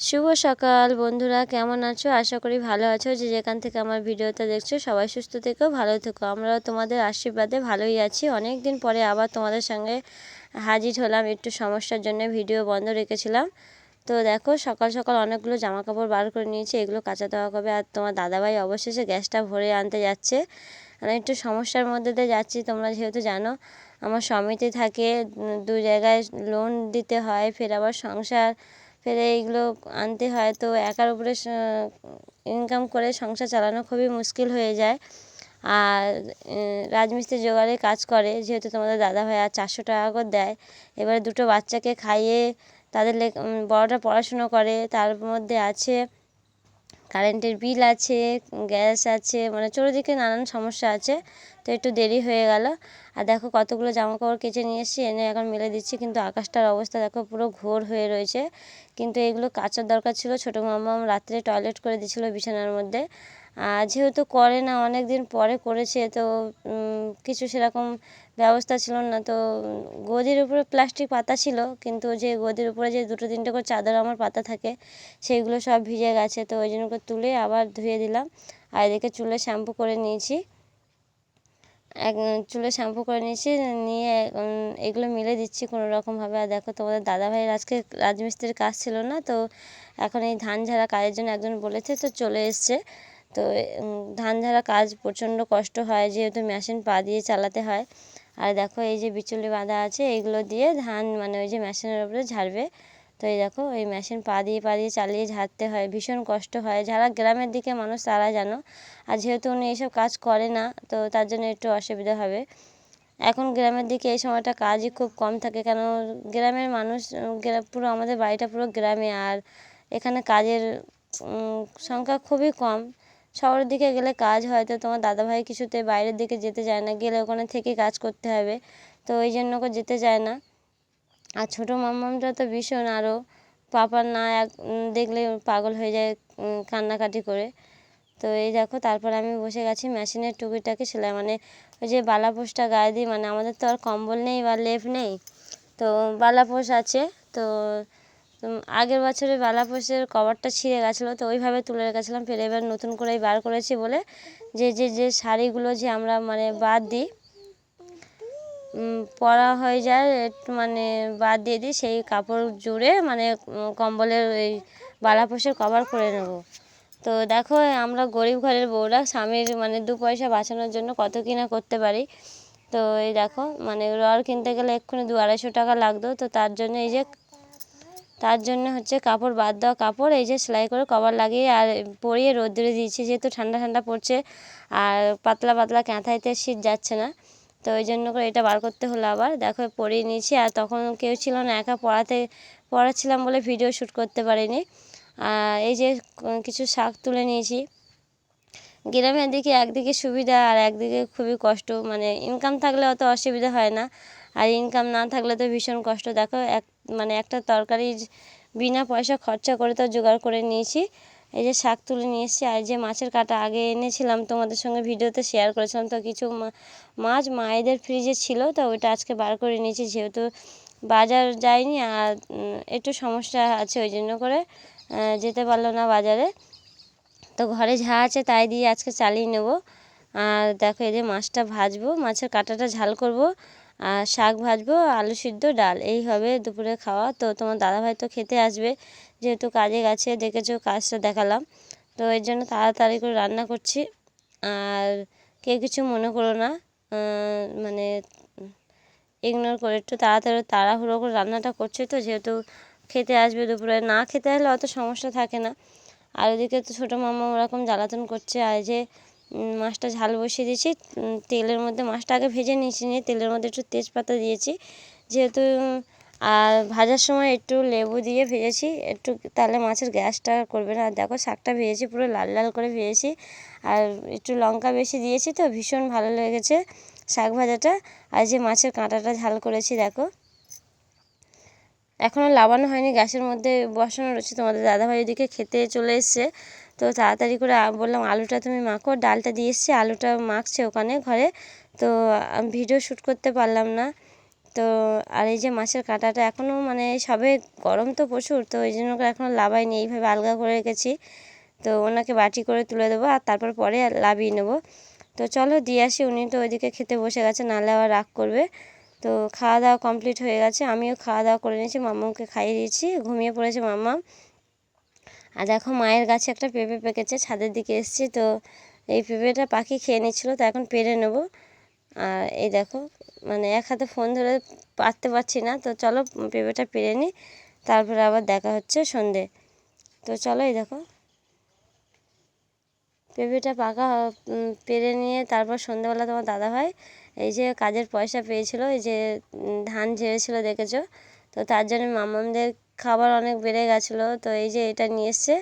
শুভ সকাল বন্ধুরা, কেমন আছো? আশা করি ভালো আছো। যে যেখান থেকে আমার ভিডিওটা দেখছ, সবাই সুস্থ থেকো, ভালো থেকো। আমরা তোমাদের আশীর্বাদে ভালোই আছি। অনেক দিন পরে আবার তোমাদের সঙ্গে হাজির হলাম। একটু সমস্যার জন্য ভিডিও বন্ধ রেখেছিলাম। তো দেখো, সকাল সকাল অনেকগুলো জামা কাপড় বার করে নিয়েছি। এগুলো কাঁচা দেওয়া হবে। আর তোমার দাদাভাই অবশেষে গ্যাসটা ভরে আনতে যাচ্ছে। মানে একটু সমস্যার মধ্যে দিয়ে যাচ্ছি, তোমরা যেহেতু জানো। আমার সমিতি থাকে দু জায়গায় লোন দিতে হয়, ফের আবার সংসার ফেরে এইগুলো আনতে হয়, তো একার উপরে ইনকাম করে সংসার চালানো খুবই মুশকিল হয়ে যায়। আর রাজমিস্ত্রি জোগাড়ে কাজ করে, যেহেতু তোমাদের দাদা ভাই আর চারশো টাকা করে দেয়। এবারে দুটো বাচ্চাকে খাইয়ে তাদের বড়টা পড়াশুনো করে, তার মধ্যে আছে কারেন্টের বিল আছে, গ্যাস আছে মানে চতুর্দিকে নানান সমস্যা আছে। তো একটু দেরি হয়ে গেল। আর দেখো কতগুলো জামা কাপড় কেচে নিয়ে এসেছি, এনে এখন মেলে দিচ্ছি। কিন্তু আকাশটার অবস্থা দেখো পুরো ঘোর হয়ে রয়েছে। কিন্তু এগুলো কাচার দরকার ছিল। ছোটো মাম্মাম রাত্রে টয়লেট করে দিয়েছিলো বিছানার মধ্যে। আর যেহেতু করে না অনেক দিন পরে করেছে। তো কিছু সেরকম ব্যবস্থা ছিল না। তো গদির উপরে প্লাস্টিক পাতা ছিল, কিন্তু যে গদির উপরে যে দুটো তিনটে করে চাদর আমার পাতা থাকে, সেইগুলো সব ভিজে গেছে। তো ওই জন্য করে তুলে আবার ধুয়ে দিলাম। আর এদিকে চুলে শ্যাম্পু করে নিয়েছি। এক, চুলে শ্যাম্পু করে নিয়েছি, নিয়ে এগুলো মিলে দিচ্ছি কোনো রকমভাবে আর দেখো তোমাদের দাদাভাইয়ের আজকে রাজমিস্ত্রির কাজ ছিল না, তো এখন এই ধান ঝাড়া কাজের জন্য একজন বলেছে, তো চলে এসছে। তো ধান ঝাড়া কাজ প্রচণ্ড কষ্ট হয়, যেহেতু মেশিন পা দিয়ে চালাতে হয়। আর দেখো এই যে বিচুলি বাঁধা আছে এইগুলো দিয়ে ধান মানে ওই যে মেশিনের উপরে ঝাড়বে। তো এই দেখো এই মেশিন পা দিয়ে পা দিয়ে চালিয়ে ঝাড়তে হয়, ভীষণ কষ্ট হয়। যারা গ্রামের দিকে মানুষ তারা জানো। আর যেহেতু উনি এইসব কাজ করে না, তো তার জন্য একটু অসুবিধা হবে। এখন গ্রামের দিকে এই সময়টা কাজই খুব কম থাকে, কেন গ্রামের মানুষ পুরো আমাদের বাড়িটা পুরো গ্রামে। আর এখানে কাজের সংখ্যা খুবই কম। শহরের দিকে গেলে কাজ হয়, তো তোমার দাদাভাই কিছুতে বাইরের দিকে যেতে চায় না, গেলে ওখানে থেকে কাজ করতে হবে, তো ওই জন্য করে যেতে চায় না। আর ছোটো মাম্মামটা তো ভীষণ আরও পাপার না এক দেখলে পাগল হয়ে যায় কান্নাকাটি করে। তো এই দেখো, তারপর আমি বসে গেছি মেশিনের টুকিটাকে সেলাই মানে ওই যে বালাপোষটা গায়ে দিই মানে আমাদের তো আর কম্বল নেই বা লেপ নেই, তো বালাপোষ আছে, তো আগের বছরে বালাপোষের কভারটা ছিঁড়ে গেছিল, তো ওইভাবে তুলে রেখেছিলাম, ফের এবার নতুন করেই বার করেছি বলে যে যে যে শাড়িগুলো যে আমরা মানে বাদ দিই পরা হয়ে যায় মানে বাদ দিয়ে দিই, সেই কাপড় জুড়ে মানে কম্বলের ওই বালাপোষের কভার করে নেব। তো দেখো, আমরা গরিব ঘরের বউরা, স্বামীর মানে দু পয়সা বাঁচানোর জন্য কত কিনা করতে পারি। তো এই দেখো মানে রড কিনতে গেলে এক্ষুনি দু আড়াইশো টাকা লাগতো, তো তার জন্য এই যে তার জন্য হচ্ছে কাপড় বাদ দেওয়া কাপড়, এই যে সেলাই করে কভার লাগিয়ে আর পরিয়ে রোদ্দুরে দিয়েছি, যেহেতু ঠান্ডা ঠান্ডা পড়ছে আর পাতলা পাতলা ক্যাঁথাইতে শীত যাচ্ছে না। তো ওই জন্য করে এটা বার করতে হলো আবার। দেখো, পরিয়ে নিয়েছি আর তখন কেউ ছিল না, একা পড়াতে, পড়াচ্ছিলাম বলে ভিডিও শ্যুট করতে পারিনি। আর এই যে কিছু শাক তুলে নিয়েছি। গ্রামের দিকে একদিকে সুবিধা আর একদিকে খুবই কষ্ট মানে ইনকাম থাকলে অত অসুবিধা হয় না। আর ইনকাম না থাকলে তো ভীষণ কষ্ট। দেখো, এক মানে একটা তরকারি বিনা পয়সা খরচা করে তো জোগাড় করে নিয়েছি। এই যে শাক তুলে নিয়ে এসেছি আর যে মাছের কাটা আগে এনেছিলাম, তোমাদের সঙ্গে ভিডিওতে শেয়ার করেছিলাম। তো কিছু মাছ মায়েদের ফ্রিজে ছিল, তো ওইটা আজকে বার করে নিয়েছি। যেহেতু বাজার যায়নি আর একটু সমস্যা আছে ওই জন্য করে যেতে পারল না বাজারে। তো ঘরে যা আছে তাই দিয়ে আজকে চালিয়ে নেব। আর দেখো এই যে মাছটা ভাজবো, মাছের কাঁটাটা ঝাল করব। আর শাক ভাজবো, আলু সিদ্ধ, ডাল, এই হবে দুপুরে খাওয়া। তো তোমার দাদাভাই তো খেতে আসবে, যেহেতু কাজে গেছে, দেখেছ কাজটা দেখালাম। তো এর জন্য তাড়াতাড়ি করে রান্না করছি। আর কেউ কিছু মনে করো না মানে ইগনোর করে একটু তাড়াতাড়ি তাড়াহুড়ো করে রান্নাটা করছি তো, যেহেতু খেতে আসবে দুপুরে। না খেতে আসলে অত সমস্যা থাকে না। আর ওদিকে তো ছোটো মামা ওরকম জ্বালাতন করছে, আর যে মাছটা ঝাল বসিয়ে দিয়েছি। তেলের মধ্যে মাছটা আগে ভেজে নিয়েছি, নিয়ে তেলের মধ্যে একটু তেজপাতা দিয়েছি। যেহেতু, আর ভাজার সময় একটু লেবু দিয়ে ভেজেছি, একটু তাহলে মাছের গ্যাসটা করবে না। আর দেখো শাকটা ভেজেছি, পুরো লাল লাল করে ভেজেছি। আর একটু লঙ্কা বেশি দিয়েছি তো, ভীষণ ভালো লেগেছে শাক ভাজাটা। আর যে মাছের কাঁটাটা ঝাল করেছি, দেখো। এখনও লাবানো হয়নি, গ্যাসের মধ্যে বসানো রয়েছে। তোমাদের দাদাভাই ওদিকে খেতে চলে এসছে। তো তাড়াতাড়ি করে বললাম আলুটা তুমি মাখো, ডালটা দিয়ে এসছি, আলুটা মাখছে ওখানে ঘরে। তো ভিডিও শ্যুট করতে পারলাম না। তো আর এই যে মাছের কাঁটাটা এখনও মানে সবে গরম তো প্রচুর, তো ওই জন্য এখনও লাবাইনি এইভাবে আলগা করে রেখেছি। তো ওনাকে বাটি করে তুলে দেবো আর তারপর পরে লাভিয়ে নেব। তো চলো দিয়ে আসি, উনি তো ওইদিকে খেতে বসে গেছে নাহলে আবার রাগ করবে। তো খাওয়া দাওয়া কমপ্লিট হয়ে গেছে, আমিও খাওয়া দাওয়া করে নিয়েছি, মাম্মাকে খাইয়ে দিয়েছি, ঘুমিয়ে পড়েছে মাম্মা আর দেখো মায়ের গাছে একটা পেঁপে পেকেছে, ছাদের দিকে এসেছি তো এই পেঁপেটা পাখি খেয়ে নিচ্ছিলো, তো এখন পেরে নেব। আর এই দেখো মানে এক হাতে ফোন ধরে পারতে পারছি না, তো চলো পেঁপেটা পেরে নিই, তারপরে আবার দেখা হচ্ছে সন্ধে। তো চলো এই দেখো, পেঁপেটা পাকা পেরে নিয়ে তারপর সন্ধ্যেবেলা তোমার দাদা ভাই এই যে কাজের পয়সা পেয়েছিল, এই যে ধান ঝেড়েছিল দেখেছ? তো তার জন্য মামামদের খাবার অনেক বেড়ে গেছিল, তো এই যে এটা নিয়ে এসছে।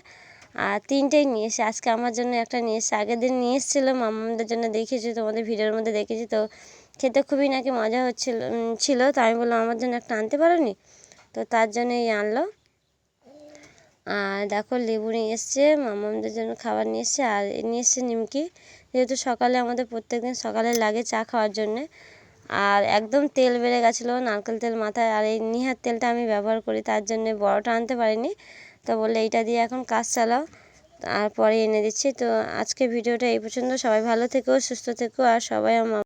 আর তিনটেই নিয়ে এসে আজকে আমার জন্য একটা নিয়ে এসছে। আগের দিন নিয়ে এসেছিল, মামামদের জন্য দেখেছি তোমাদের ভিডিওর মধ্যে দেখেছি তো খেতে খুবই নাকি মজা হচ্ছিল ছিল, তো আমি বললাম, আমার জন্য একটা আনতে পারো নি তো তার জন্য এই আনলো। আর দেখো, লেবু নিয়ে এসছে, মামামদের জন্য খাবার নিয়ে এসছে, আর নিয়ে এসছে নিমকি। যেহেতু সকালে আমাদের প্রত্যেক দিন সকালে লাগে চা খাওয়ার জন্যে আর একদম তেল বেড়ে গেছিল নারকেল তেল মাথায়। আর এই নিহার তেলটা আমি ব্যবহার করি, তার জন্যে বড়টা আনতে পারিনি। তো বললে এইটা দিয়ে এখন কাজ চালাও। আর তারপরে এনে দিচ্ছি। তো আজকে ভিডিওটা এই পর্যন্ত। সবাই ভালো থেকো, সুস্থ থেকো, আর সবাই আমার